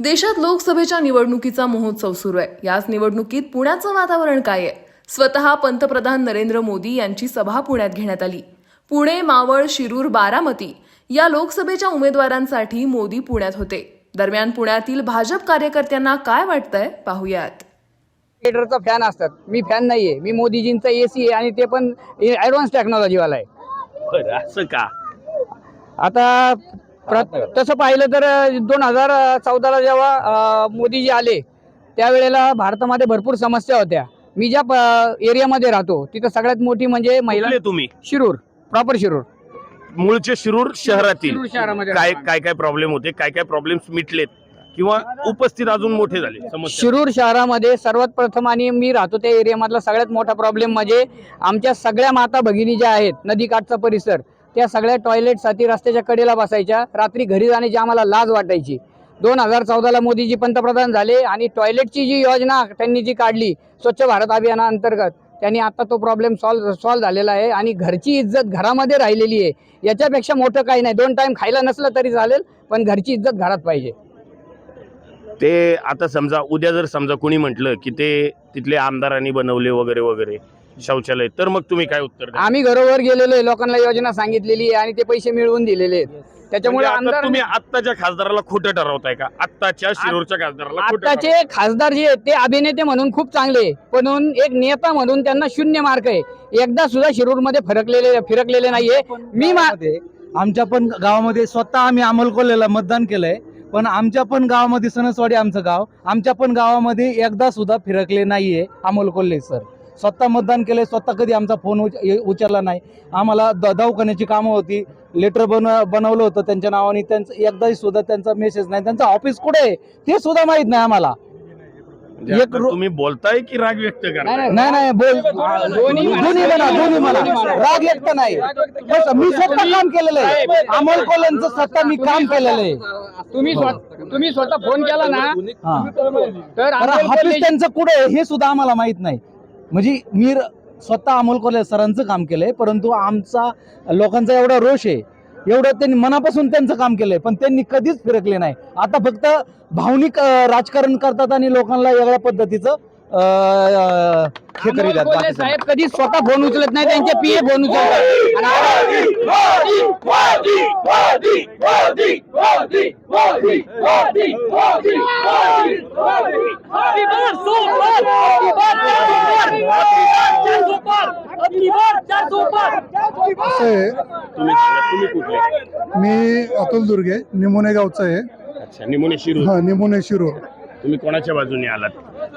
देशात लोकसभेच्या निवडणुकीचा महोत्सव सुरू आहे. याच निवडणुकीत पुण्याचं वातावरण काय आहे? स्वतः पंतप्रधान नरेंद्र मोदी यांची सभा पुण्यात घेण्यात आली. पुणे मावळ शिरूर बारामती या लोकसभेच्या उमेदवारांसाठी मोदी पुण्यात होते. दरम्यान पुण्यातील भाजप कार्यकर्त्यांना काय वाटतंय पाहुयात. लीटरचा फॅन असतात. मी फॅन नाहीये. मी मोदीजींचा एसी आहे आणि ते पण ऍडव्हान्स टेक्नॉलॉजीवाला आहे. बरं असं का? आता तसं पाहिलं तर दोन हजार चौदाला जेव्हा मोदीजी आले त्यावेळेला भारतामध्ये भरपूर समस्या होत्या. मी ज्या प- एरियामध्ये राहतो तिथं सगळ्यात मोठी म्हणजे महिला तुम्ही? शिरूर प्रॉपर शिरूर. मूळचे शिरूर शहरातील. शिरूर शहरामध्ये काय. काय काय प्रॉब्लेम होते? काय काय प्रॉब्लेम्स मिटलेत? किंवा उपस्थित अजून मोठे झाले? शिरूर शहरामध्ये सर्वात प्रथम आणि मी राहतो त्या एरियामधला सगळ्यात मोठा प्रॉब्लेम म्हणजे आमच्या सगळ्या माता भगिनी ज्या आहेत नदीकाठचा परिसर त्या सगळ्या टॉयलेटसाठी रस्त्याच्या कडेला बसायच्या. रात्री घरी जाण्याची आम्हाला लाज वाटायची. दोन हजार चौदाला मोदीजी पंतप्रधान झाले आणि टॉयलेटची जी योजना त्यांनी जी काढली स्वच्छ भारत अभियानाअंतर्गत त्यांनी आता तो प्रॉब्लेम सॉल्व सॉल्व झालेला आहे आणि घरची इज्जत घरामध्ये राहिलेली आहे. याच्यापेक्षा मोठं काही नाही. दोन टाईम खायला नसलं तरी चालेल पण घरची इज्जत घरात पाहिजे. ते आता समजा उद्या जर समजा कोणी म्हटलं की ते तिथले आमदारांनी बनवले वगैरे वगैरे शौचालय. तर मग तुम्ही काय उत्तर? आम्ही घरोघर गेलेलो आहे लोकांना योजना सांगितलेली आहे आणि ते पैसे मिळवून दिलेले आहेत. त्याच्यामुळे म्हणजे आता आमदार तुम्ही आत्ताच्या खासदाराला खोटं ठरवताय का? आत्ताच्या शिरूरच्या खासदाराला खोटं आताचे खासदार जे आहेत ते अभिनेते म्हणून खूप चांगले आहे. पण एक नेता म्हणून त्यांना शून्य मार्क आहे. एकदा सुद्धा शिरूरमध्ये फरकलेले फिरकलेले नाहीये. मी मा- गावामध्ये, आमच्या पण गावामध्ये स्वतः आम्ही अमोल कोल्हेला मतदान केलंय. पण आमच्या पण गावामध्ये सणसवाडी आमचं गाव. आमच्या पण गावामध्ये एकदा सुद्धा फिरकले नाहीये अमोल कोल्हे सर. स्वतः मतदान केलंय स्वतः कधी आमचा फोन उच- उचलला नाही. आम्हाला द दवाखान्याची कामं होती. लेटर बन बनवलं होतं त्यांच्या नावाने. त्यांचं एकदाही सुद्धा त्यांचा मेसेज नाही. त्यांचं ऑफिस कुठे आहे? ते सुद्धा माहीत नाही आम्हाला. एक तुम्ही बोलताय की राग व्यक्त नाही, करताय? नाही. नाही. नाही बोल. दोन्ही म्हणा. दोन्ही म्हणा. राग व्यक्त नाही. बस, मी स्वतः काम केलेलं आहे. अमोल कोल्हेंचं स्वतः मी काम केलेलं आहे. तुम्ही स्व- तुम्ही स्वतः फोन केला ना हा. तर ऑफिस त्यांचं कुठे आहे हे सुद्धा आम्हाला माहीत नाही. म्हणजे मी स्वतः अमोल कोल्हे सरांचं काम केलंय परंतु आमचा लोकांचा एवढा रोष आहे एवढं त्यांनी मनापासून त्यांचं काम केलंय पण त्यांनी कधीच फिरकले नाही आता फक्त भावनिक राजकारण करतात आणि लोकांना वेगळ्या पद्धतीचं हे. साहेब कधी स्वतः फोन उचलत नाही त्यांचे पीए फोन उचलतात असं आहे. तुम्ही सांगा, तुम्ही कुठले? मी अतुल दुर्गे निमोने गावचा आहे. अच्छा निमोने शिरूर. हा निमोने शिरूर. तुम्ही कोणाच्या बाजूने आलात?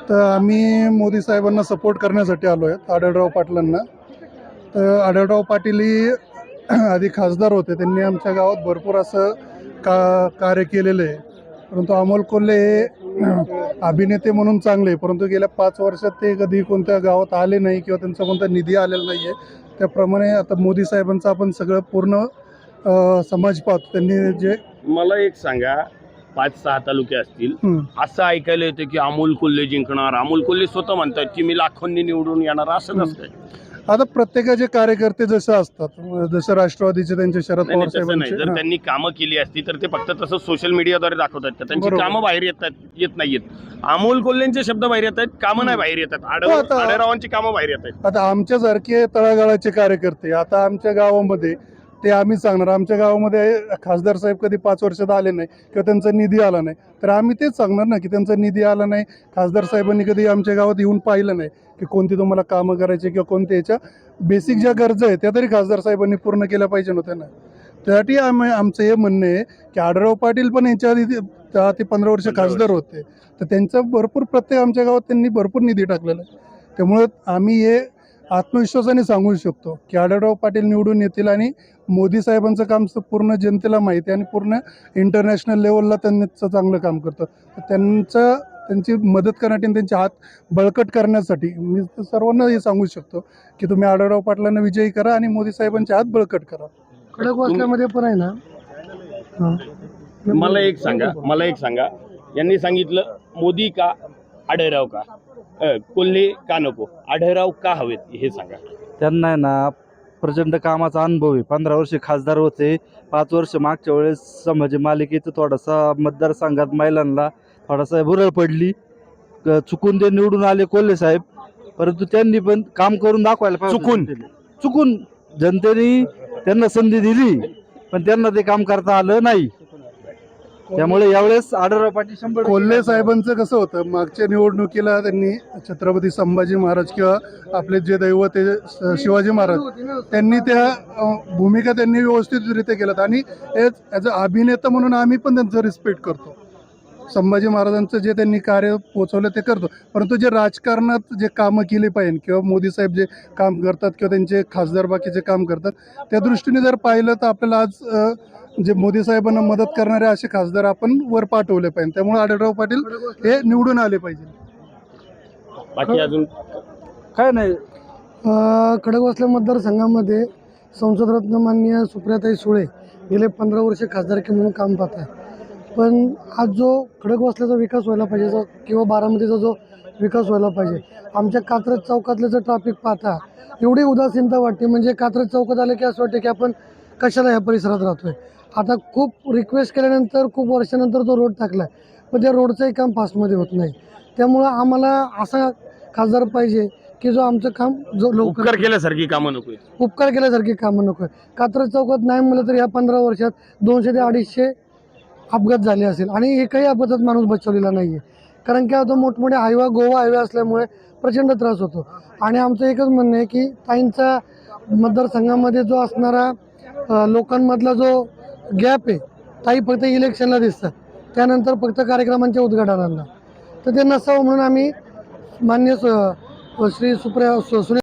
तर आम्ही मोदी साहेबांना सपोर्ट करण्यासाठी आलो आहेत आढळराव पाटलांना. तर आढळराव पाटील ही आधी खासदार होते. त्यांनी आमच्या गावात भरपूर असं का कार्य केलेलं आहे. परंतु अमोल कोल्हे हे अभिनेते म्हणून चांगले परंतु गेल्या पाच वर्षात ते कधी कोणत्या गावात आले नाही किंवा त्यांचा कोणता निधी आलेला नाही आहे. त्याप्रमाणे आता मोदी साहेबांचं आपण सगळं पूर्ण समाज पाहतो. त्यांनी जे मला एक सांगा पाच सहा तालुके असतील. असं ऐकायला येतं की अमोल कोल्हे जिंकणार अमोल कोल्हे स्वतः म्हणतात की मी लाखोंनी निवडून येणार असं नसतंय. आता प्रत्येकाचे कार्यकर्ते जसे असतात जसं राष्ट्रवादीचे त्यांचे शरद पवार नाही, जर त्यांनी कामं केली असती तर ते फक्त तसं सोशल मीडियाद्वारे दाखवतात का? त्यांची. कामं बाहेर येतात येत नाहीयेत. अमोल कोल्हेंचे शब्द बाहेर येत आहेत कामं नाही बाहेर येतात हो, आढळरावांची कामं बाहेर येत आहेत. आता आमच्यासारखे तळागाळाचे कार्यकर्ते आता आमच्या गावामध्ये ते आम्ही सांगणार आमच्या गावामध्ये खासदार साहेब कधी पाच वर्षात आले नाही किंवा त्यांचा निधी आला नाही. तर आम्ही तेच सांगणार ना की त्यांचा निधी आला नाही खासदार साहेबांनी कधी आमच्या गावात येऊन पाहिलं नाही. की कोणती तुम्हाला कामं करायची किंवा कोणत्या याच्या बेसिक ज्या गरजा आहेत त्या तरी खासदार साहेबांनी पूर्ण केल्या पाहिजे नव्हत्या ना त्यासाठी आम्ही आमचं हे म्हणणं आहे की आढळराव पाटील पण याच्या आधी दहा ते पंधरा वर्ष खासदार होते. तर त्यांचा भरपूर प्रत्येक आमच्या गावात त्यांनी भरपूर निधी टाकलेला आहे. त्यामुळं आम्ही हे आत्मविश्वासाने सांगू शकतो की आढळराव पाटील निवडून येतील आणि मोदी साहेबांचं काम पूर्ण जनतेला माहिती आहे आणि पूर्ण इंटरनॅशनल लेवलला त्यांचं चांगलं काम करतं. तर त्यांचं त्यांची मदत करण्यासाठी आणि त्यांचे हात बळकट करण्यासाठी मी सर्वांना हे सांगू शकतो की तुम्ही आढळराव पाटलांना विजयी करा आणि मोदी साहेबांचे हात बळकट करा. खडक वाचल्यामध्ये पण आहे ना. मला एक सांगा मला एक सांगा. यांनी सांगितलं मोदी का आढळराव का? कोल्हे का नको? आढळराव का हवेत? हे सांगा. त्यांना आहे ना प्रचंड कामाचा अनुभव आहे. पंधरा वर्ष खासदार होते. पाच वर्ष मागच्या वेळेस म्हणजे मालिकेचं थोडासा मतदारसंघात महिलांना थोडासा भुरळ पडली. चुकून ते निवडून आले कोल्हे साहेब. परंतु त्यांनी पण काम करून दाखवायला पाहिजे चुकून? चुकून. जनतेने त्यांना संधी दिली पण त्यांना ते काम करता आलं नाही. त्यामुळे यावेळेस आढळराव पाटील शंभर कोल्हे. साहेबांचं कसं होतं मागच्या निवडणुकीला त्यांनी छत्रपती संभाजी महाराज किंवा आपले जे दैवत शिवाजी महाराज त्यांनी त्या भूमिका त्यांनी व्यवस्थितरित्या केल्यात. आणि ॲज अ अभिनेता म्हणून आम्ही पण त्यांचं रिस्पेक्ट करतो. संभाजी महाराजांचं जे त्यांनी कार्य पोचवलं ते करतो. परंतु जे राजकारणात जे कामं केली पाहिजे किंवा मोदी साहेब जे काम करतात किंवा त्यांचे खासदार बाकीचे काम करतात त्या दृष्टीने जर पाहिलं तर आपल्याला आज जे मोदी साहेबांना मदत करणारे असे खासदार आपण वर पाठवले पाहिजे. त्यामुळे आढळराव पाटील हे निवडून आले पाहिजे. बाकी अजून? काय नाही. अ, खडकवासला मतदारसंघामध्ये संसदरत्न माननीय सुप्रियाताई सुळे गेले पंधरा वर्ष खासदारकी म्हणून काम पाहत आहे पण आज जो खडकवासल्याचा विकास व्हायला पाहिजे जो किंवा बारामतीचा जो विकास व्हायला पाहिजे आमच्या कात्रज चौकातलं जर ट्रॅफिक पाहता एवढी उदासीनता वाटते. म्हणजे कात्रज चौकात आलं की असं वाटतं की आपण कशाला ह्या परिसरात राहतोय? आता खूप रिक्वेस्ट केल्यानंतर खूप वर्षानंतर तो रोड टाकला पण त्या रोडचंही काम फास्टमध्ये होत नाही. त्यामुळं आम्हाला असा खासदार पाहिजे की जो आमचं काम जो लवकर केल्यासारखी कामं नको उपकार केल्यासारखी कामं नको आहे कात्रज चौकात नाही म्हणलं तर या पंधरा वर्षात दोनशे ते अडीचशे अपघात झाले असेल. आणि एकही अपघातात माणूस बचवलेला नाही आहे कारण की आता मोठमोठे हायवा गोवा हायवे असल्यामुळे प्रचंड त्रास होतो. आणि आमचं एकच म्हणणं आहे की ताईंचा मतदारसंघामध्ये जो असणारा लोकांमधला जो गॅप आहे ताई फक्त इलेक्शनला दिसतात. त्यानंतर फक्त कार्यक्रमांच्या उद्घाटनाला. तर ते नसावं म्हणून आम्ही मान्य स- श्री सुप्रिया सुनील